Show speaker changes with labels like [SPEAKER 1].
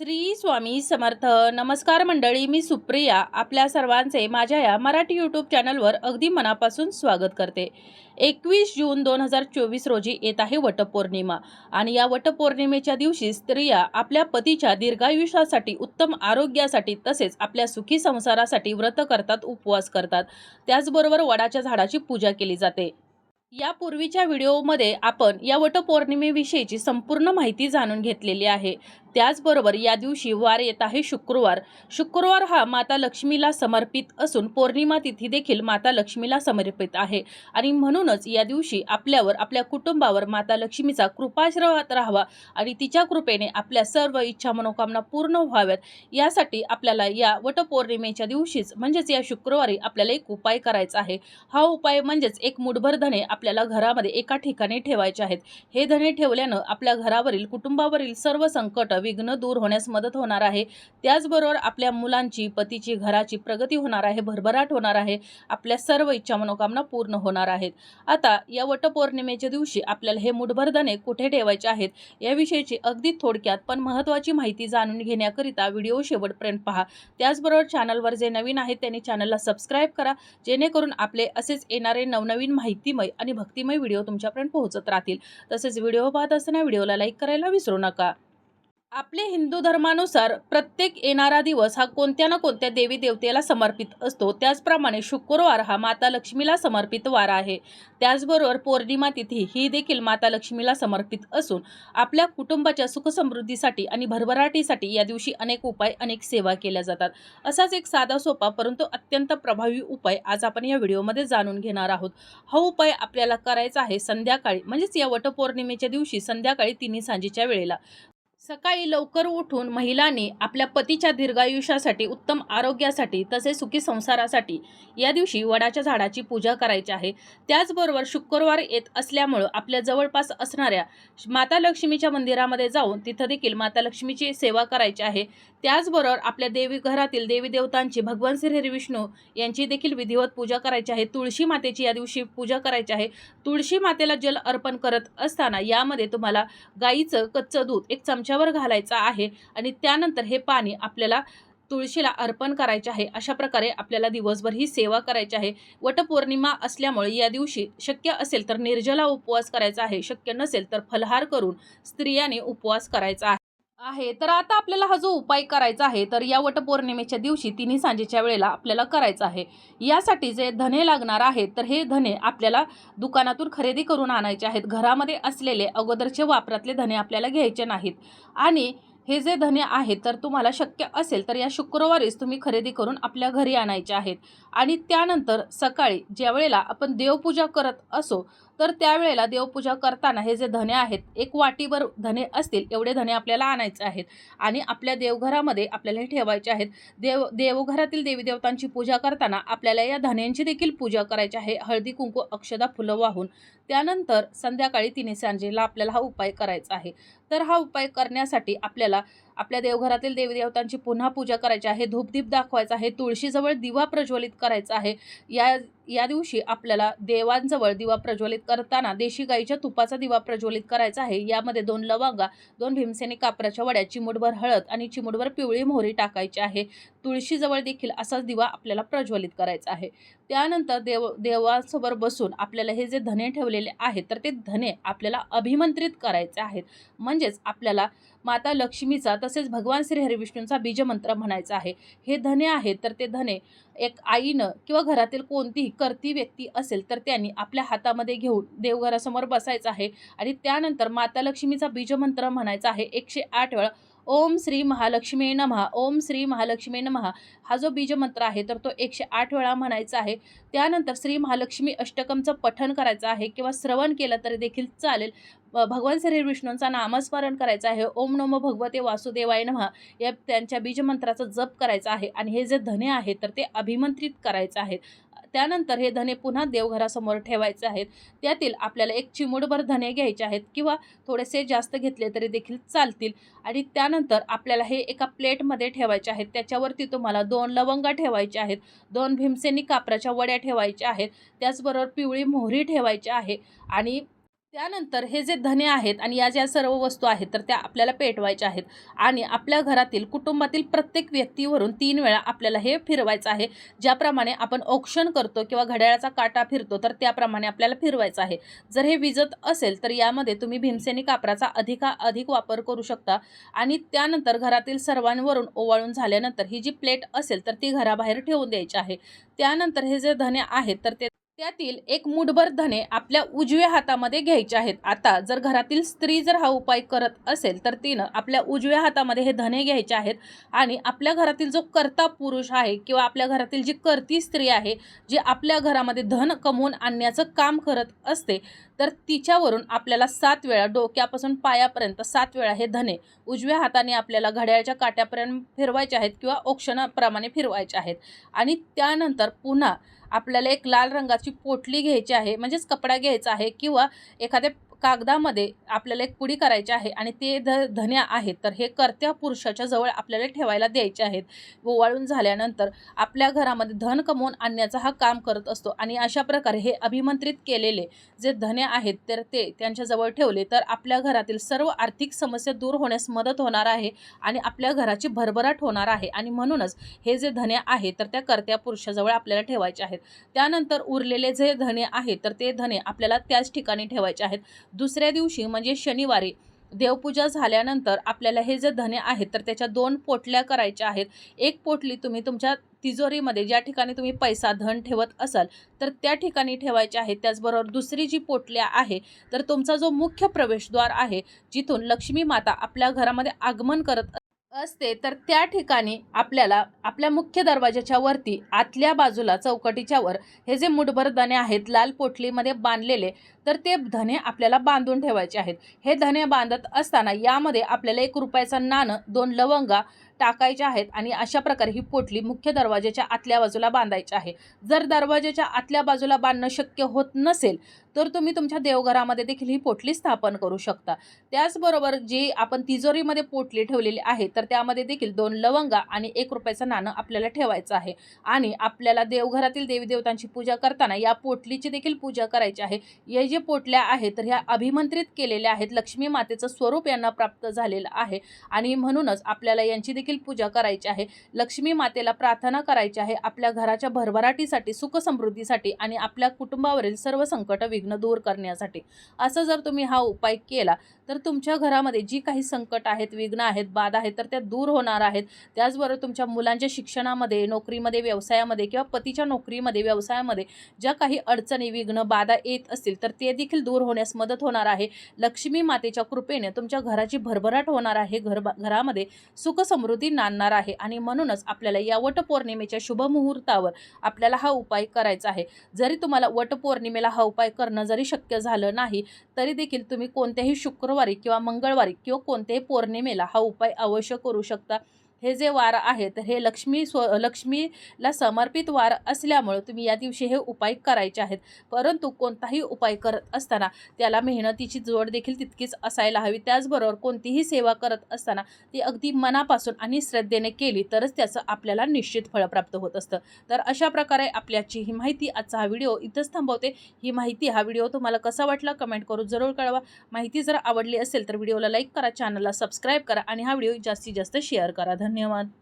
[SPEAKER 1] श्री स्वामी समर्थ. नमस्कार मंडळी मी सुप्रिया. आपल्या सर्वांचे माझ्या या मराठी यूट्यूब चॅनलवर अगदी मनापासून स्वागत करते. एकवीस जून दोन हजार चोवीस रोजी येत आहे वटपौर्णिमा आणि या वटपौर्णिमेच्या दिवशी स्त्रिया आपल्या पतीच्या दीर्घायुष्यासाठी उत्तम आरोग्यासाठी तसेच आपल्या सुखी संसारासाठी व्रत करतात उपवास करतात. त्याचबरोबर वडाच्या झाडाची पूजा केली जाते. यापूर्वीच्या व्हिडिओमध्ये आपण या वटपौर्णिमेविषयीची संपूर्ण माहिती जाणून घेतलेली आहे. त्याचबरोबर या दिवशी वार येत आहे शुक्रवार. शुक्रवार हा माता लक्ष्मीला समर्पित असून पौर्णिमा तिथी देखील माता लक्ष्मीला समर्पित आहे. आणि म्हणूनच या दिवशी आपल्यावर आपल्या कुटुंबावर माता लक्ष्मीचा कृपाश्रवात राहावा आणि तिच्या कृपेने आपल्या सर्व इच्छा मनोकामना पूर्ण व्हाव्यात. यासाठी आपल्याला या वटपौर्णिमेच्या दिवशीच म्हणजेच या शुक्रवारी आपल्याला एक उपाय करायचा आहे. हा उपाय म्हणजेच एक मुठभर धने आपल्याला घरामध्ये एका ठिकाणी ठेवायचे आहेत. हे धने ठेवल्यानं आपल्या घरावरील कुटुंबावरील सर्व संकट विघ्न दूर होण्यास मदत होणार आहे. त्याचबरोबर आपल्या मुलांची पतीची घराची प्रगती होणार आहे भरभराट होणार आहे. आपल्या सर्व इच्छा मनोकामना पूर्ण होणार आहेत. आता या वटपौर्णिमेच्या दिवशी आपल्याला हे मुठभर धने कुठे ठेवायचे आहेत याविषयीची अगदी थोडक्यात पण महत्त्वाची माहिती जाणून घेण्याकरिता व्हिडिओ शेवटपर्यंत पहा. त्याचबरोबर चॅनलवर जे नवीन आहेत त्यांनी चॅनलला सबस्क्राईब करा. जेणेकरून आपले असेच येणारे नवनवीन माहितीमय आणि भक्तिमय व्हिडिओ तुमच्यापर्यंत पोहोचत राहतील. तसेच व्हिडिओ पाहत असताना व्हिडिओला लाईक करायला विसरू नका. आपले हिंदू धर्मानुसार प्रत्येक येणारा दिवस हा कोणत्या ना कोणत्या देवी देवतेला समर्पित असतो. त्याचप्रमाणे शुक्रवार हा माता लक्ष्मीला समर्पित वार आहे. त्याचबरोबर पौर्णिमा तिथी ही देखील माता लक्ष्मीला समर्पित असून आपल्या कुटुंबाच्या सुखसमृद्धीसाठी आणि भरभराटीसाठी या दिवशी अनेक उपाय अनेक सेवा केल्या जातात. असाच एक साधा सोपा परंतु अत्यंत प्रभावी उपाय आज आपण या व्हिडिओमध्ये जाणून घेणार आहोत. हा उपाय आपल्याला करायचा आहे संध्याकाळी म्हणजेच या वटपौर्णिमेच्या दिवशी संध्याकाळी तिन्ही सांजेच्या वेळेला. सकाळी लवकर उठून महिलांनी आपल्या पतीच्या दीर्घायुष्यासाठी उत्तम आरोग्यासाठी तसेच सुखी संसारासाठी या दिवशी वडाच्या झाडाची पूजा करायची आहे. त्याचबरोबर शुक्रवार येत असल्यामुळं आपल्या जवळपास असणाऱ्या माता लक्ष्मीच्या मंदिरामध्ये जाऊन तिथं देखील माता लक्ष्मीची सेवा करायची आहे. त्याचबरोबर आपल्या देवी घरातील देवी देवतांची भगवान श्री विष्णू यांची देखील विधिवत पूजा करायची आहे. तुळशी मातेची या दिवशी पूजा करायची आहे. तुळशी मातेला जल अर्पण करत असताना यामध्ये तुम्हाला गाईचं कच्चं दूध एक चमच्यावर घालायचं आहे आणि त्यानंतर हे पाणी आपल्याला तुळशीला अर्पण करायचे आहे. अशा प्रकारे आपल्याला दिवसभर ही सेवा करायची आहे. वटपौर्णिमा असल्यामुळे या दिवशी शक्य असेल तर निर्जला उपवास करायचा आहे. शक्य नसेल तर फलहार करून स्त्रियांनी उपवास करायचा आहे. आहे. तर आता आपल्याला हा जो उपाय करायचा आहे तर या वटपौर्णिमेच्या दिवशी तिन्ही सांजेच्या वेळेला आपल्याला करायचा आहे. यासाठी जे धने लागणार आहेत तर हे धने आपल्याला दुकानातून खरेदी करून आणायचे आहेत. घरामध्ये असलेले अगोदरचे वापरातले धने आपल्याला घ्यायचे नाहीत. आणि हे जे धने आहेत तर तुम्हाला शक्य असेल तर या शुक्रवारीच तुम्ही खरेदी करून आपल्या घरी आणायचे आहेत. आणि त्यानंतर सकाळी ज्या वेळेला आपण देवपूजा करत असो तर त्यावेळेला देवपूजा करताना हे जे धने आहेत एक वाटीभर धने असतील एवढे धने आपल्याला आणायचे आहेत. आणि आपल्या देवघरामध्ये आपल्याला हे ठेवायचे आहेत. देव देवघरातील देवी देवतांची पूजा करताना आपल्याला या धन्यांची देखील पूजा करायची आहे. हळदी कुंकू अक्षदा फुलं वाहून. त्यानंतर संध्याकाळी तिने सांजेला आपल्याला हा उपाय करायचा आहे. तर हा उपाय करण्यासाठी आपल्याला आपल्या देवघरातील देवदेवतांची पुन्हा पूजा करायची आहे धूपदीप दाखवायचा आहे तुळशीजवळ दिवा प्रज्वलित करायचा आहे. या या दिवशी आपल्याला देवांजवळ दिवा प्रज्वलित करताना देशी गाईच्या तुपाचा दिवा प्रज्वलित करायचा आहे. यामध्ये दोन लवंगा दोन भीमसेनी कापराच्या वड्या चिमुडभर हळद आणि चिमुडभर पिवळी मोहरी टाकायची आहे. तुळशीजवळ देखील असाच दिवा आपल्याला प्रज्वलित करायचा आहे. त्यानंतर देव देवासमोर बसून आपल्याला हे जे धने ठेवलेले आहेत तर ते धने आपल्याला अभिमंत्रित करायचे आहेत. म्हणजेच आपल्याला माता लक्ष्मीचा तसेच भगवान श्री हरिविष्णूंचा बीजमंत्र म्हणायचा आहे. हे धने आहेत तर ते धने एक आईनं किंवा घरातील कोणतीही करती व्यक्ती असेल तर त्यांनी आपल्या हातामध्ये घेऊन देवघरासमोर बसायचं आहे. आणि त्यानंतर माता लक्ष्मीचा बीजमंत्र म्हणायचा आहे. एकशे आठ वेळा ओम श्री महालक्ष्मी नमहा ओम श्री महालक्ष्मी नमहा हा जो बीजमंत्र आहे तर तो एकशे आठ वेळा म्हणायचा आहे. त्यानंतर श्री महालक्ष्मी अष्टकमचं पठण करायचं आहे किंवा श्रवण केलं तरी देखील चालेल. भगवान श्री विष्णूंचा नामस्मरण करायचं आहे. ओम नमो भगवते वासुदेवाय नमहा या त्यांच्या बीजमंत्राचा जप करायचा आहे. आणि हे जे धने आहेत तर ते अभिमंत्रित करायचं आहे. त्यानंतर हे धने पुन्हा देवघरासमोर ठेवायचे आहेत. त्यातील आपल्याला एक चिमुडभर धने घ्यायचे आहेत किंवा थोडेसे जास्त घेतले तरी देखील चालतील. आणि त्यानंतर आपल्याला हे एका प्लेटमध्ये ठेवायचे आहेत. त्याच्यावरती तुम्हाला दोन लवंगा ठेवायचे आहेत. दोन भीमसेनी कापराच्या वड्या ठेवायच्या आहेत. त्याचबरोबर पिवळी मोहरी ठेवायची आहे. आणि त्यानंतर हे जे धने आहेत आणि या ज्या सर्व वस्तू आहेत तर त्या आपल्याला पेटवायच्या आहेत. आणि आपल्या घरातील कुटुंबातील प्रत्येक व्यक्तीवरून तीन वेळा आपल्याला हे फिरवायचं आहे. ज्याप्रमाणे आपण औक्षण करतो किंवा घड्याळाचा काटा फिरतो तर त्याप्रमाणे आपल्याला फिरवायचं आहे. जर हे विजत असेल तर यामध्ये तुम्ही भीमसेनी कापराचा अधिका अधिक वापर करू शकता. आणि त्यानंतर घरातील सर्वांवरून ओवाळून झाल्यानंतर ही जी प्लेट असेल तर ती घराबाहेर ठेवून द्यायची आहे. त्यानंतर हे जे धने आहेत तर ते त्यातील एक मुठभर धने आपल्या उजव्या हातामध्ये घ्यायचे आहेत. आता जर घरातील स्त्री जर हा उपाय करत असेल तर तिनं आपल्या उजव्या हातामध्ये हे धने घ्यायचे आहेत आणि आपल्या घरातील जो कर्ता पुरुष आहे किंवा आपल्या घरातील जी करती स्त्री आहे जी आपल्या घरामध्ये धन कमवून आणण्याचं काम करत असते तर तिच्यावरून आपल्याला सात वेळा डोक्यापासून पायापर्यंत सात वेळा हे धने उजव्या हाताने आपल्याला घड्याळच्या काट्यापर्यंत फिरवायचे आहेत किंवा औक्षणाप्रमाणे फिरवायचे आहेत. आणि त्यानंतर पुन्हा आपल्याला एक लाल रंगाची पोटली घ्यायची आहे म्हणजेच कपडा घ्यायचा आहे किंवा एखाद्या कागदामध्ये आपल्याला एक पुडी करायची आहे आणि ते ध धन्या आहेत तर हे कर्त्या पुरुषाच्या जवळ आपल्याला ठेवायला द्यायचे आहेत. ओवाळून झाल्यानंतर आपल्या घरामध्ये धन कमवून आणण्याचा हा काम करत असतो आणि अशा प्रकारे हे अभिमंत्रित केलेले जे धने आहेत तर ते त्यांच्याजवळ ठेवले तर आपल्या घरातील सर्व आर्थिक समस्या दूर होण्यास मदत होणार आहे आणि आपल्या घराची भरभराट होणार आहे आणि म्हणूनच हे जे धने आहे तर त्या कर्त्या पुरुषाजवळ आपल्याला ठेवायचे आहेत. त्यानंतर उरलेले जे धने आहेत तर ते धने आपल्याला त्याच ठिकाणी ठेवायचे आहेत. दुसऱ्या दिवशी म्हणजे शनिवारी देवपूजा झाल्यानंतर आपल्याला हे जे धने आहेत तर त्याच्या दोन पोटल्या करायच्या आहेत. एक पोटली तुम्ही तुमच्या तिजोरीमध्ये ज्या ठिकाणी तुम्ही पैसा धन ठेवत असाल तर त्या ठिकाणी ठेवायचे आहे त्याचबरोबर दुसरी जी पोटल्या आहे तर तुमचा जो मुख्य प्रवेशद्वार आहे जिथून लक्ष्मी माता आपल्या घरामध्ये आगमन करत असते तर त्या ठिकाणी आपल्याला आपल्या मुख्य दरवाजाच्या वरती आतल्या बाजूला चौकटीच्या वर हे जे मुठभर धने आहेत लाल पोटलीमध्ये बांधलेले तर ते धने आपल्याला बांधून ठेवायचे आहेत. हे धने बांधत असताना यामध्ये आपल्याला एक रुपयाचं नाणं दोन लवंगा टाकायच्या आहेत आणि अशा प्रकारे ही पोटली मुख्य दरवाजाच्या आतल्या बाजूला बांधायची आहे. जर दरवाजाच्या आतल्या बाजूला बांधणं शक्य होत नसेल तर तुम्ही तुमच्या देवघरामध्ये देखील ही पोटली स्थापन करू शकता. त्याचबरोबर जी आपण तिजोरीमध्ये पोटली ठेवलेली आहे तर त्यामध्ये देखील दोन लवंगा आणि एक रुपयाचं नाणं आपल्याला ठेवायचं आहे. आणि आपल्याला देवघरातील देवी देवतांची पूजा करताना या पोटलीची देखील पूजा करायची आहे. या जे पोटल्या आहेत तर ह्या अभिमंत्रित केलेल्या आहेत. लक्ष्मी मातेचं स्वरूप यांना प्राप्त झालेलं आहे. आणि म्हणूनच आपल्याला यांची देखील देखील पूजा करायची आहे. लक्ष्मी मातेला प्रार्थना करायची आहे. आपल्या घराच्या भरभराटीसाठी सुख समृद्धीसाठी आणि आपल्या कुटुंबावरील सर्व संकट विघ्न दूर करण्यासाठी. असं जर तुम्ही हा उपाय केला तर तुमच्या घरामध्ये जी काही संकट आहेत विघ्न आहेत बाधा आहेत तर त्या दूर होणार आहेत. त्याचबरोबर तुमच्या मुलांच्या शिक्षणामध्ये नोकरीमध्ये व्यवसायामध्ये किंवा पतीच्या नोकरीमध्ये व्यवसायामध्ये ज्या काही अडचणी विघ्न बाधा येत असतील तर ते देखील दूर होण्यास मदत होणार आहे. लक्ष्मी मातेच्या कृपेने तुमच्या घराची भरभराट होणार आहे. घर घरामध्ये सुख समृद्धी नांदणार आहे. आणि म्हणूनच आपल्याला या वटपौर्णिमेच्या शुभ मुहूर्तावर आपल्याला हा उपाय करायचा आहे. जरी तुम्हाला वटपौर्णिमेला हा उपाय करणं जरी शक्य झालं नाही तरी देखील तुम्ही कोणत्याही शुक्रवारी किंवा मंगळवारी किंवा कोणत्याही पौर्णिमेला हा उपाय अवश्य करू शकता. हे जे वार आहे तर हे लक्ष्मी स्व लक्ष्मीला समर्पित वार असल्यामुळं तुम्ही या दिवशी हे उपाय करायचे आहेत. परंतु कोणताही उपाय करत असताना त्याला मेहनतीची जोड देखील तितकीच असायला हवी. त्याचबरोबर कोणतीही सेवा करत असताना ती अगदी मनापासून आणि श्रद्धेने केली तरच त्याचं आपल्याला निश्चित फळ प्राप्त होत असतं. तर अशा प्रकारे आपल्याची ही माहिती आजचा हा व्हिडिओ इथंच थांबवते. ही माहिती हा व्हिडिओ तुम्हाला कसा वाटला कमेंट करून जरूर कळवा. माहिती जर आवडली असेल तर व्हिडिओला लाईक करा चॅनलला सबस्क्राईब करा आणि हा व्हिडिओ जास्तीत जास्त शेअर करा. धन्यवाद.